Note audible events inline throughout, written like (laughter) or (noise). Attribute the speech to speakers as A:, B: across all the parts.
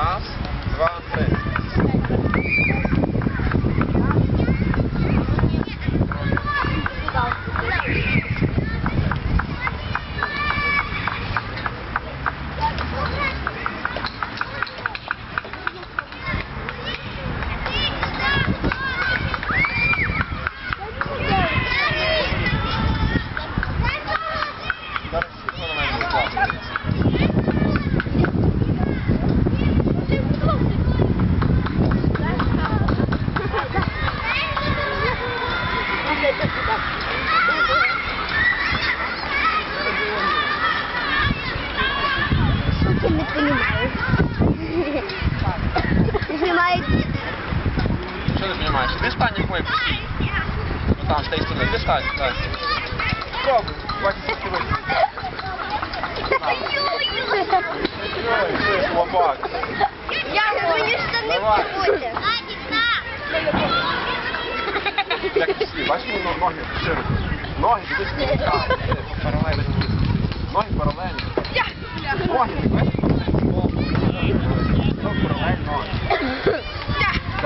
A: Раз, два, три. Ти не розумієш? Знімають
B: Що ти знімаєш? Іди стань, як мої постій. Ну там, з тієї сторони. Іди стань, так. Пробуй, бачиш, як ти вийдеш. Ой, ти слабак.
A: Я мені штани
B: Давай.
A: входять.
B: Як ти бачиш, воно ноги широко. Ноги, дивись, не. (laughs) Паралельно.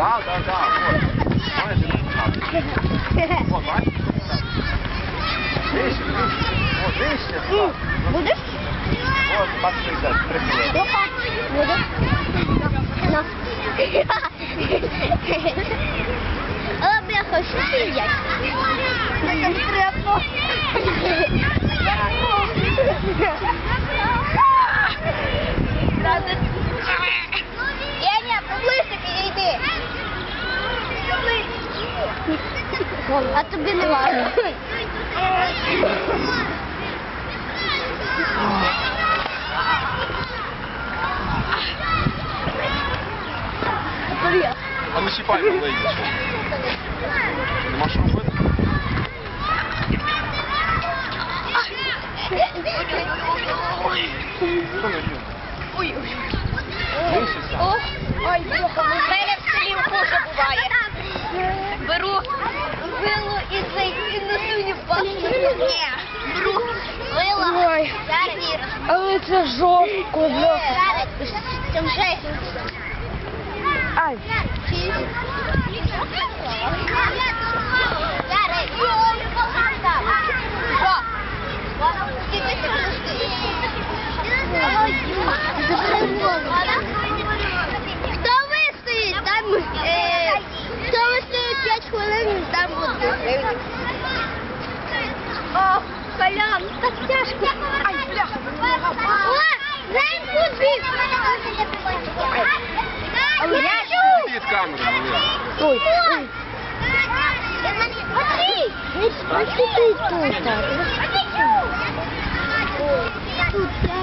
B: daar, daar, daar. Waar
A: is
B: het? Wat waar? Deze. Wat deze?
A: Wat is Wat wat is dat? Wat Wat Oh, ben gewoon super jij. А тобі не важко.
B: А не чіпай, бо вийдеш. Нема що робити? Ой. Що не йде?
A: Ой,
B: Нижче сам.
A: О, ой, бляха, в мене в селі хуже буває. Беру вилу і цей і несу не пасту. Ні, беру вила.
C: Ой.
A: Зараз.
C: Але це жорстко.
A: Зараз. Там жесть.
C: Ай.
A: Хто хвилин, там буде. О, Колян, так тяжко. Ай, бляха. О, Займ куди?
B: Але
A: Я
B: Іди від камери, малий.
C: Ой, ой.
A: Смотри! Не смотри тут. Тут я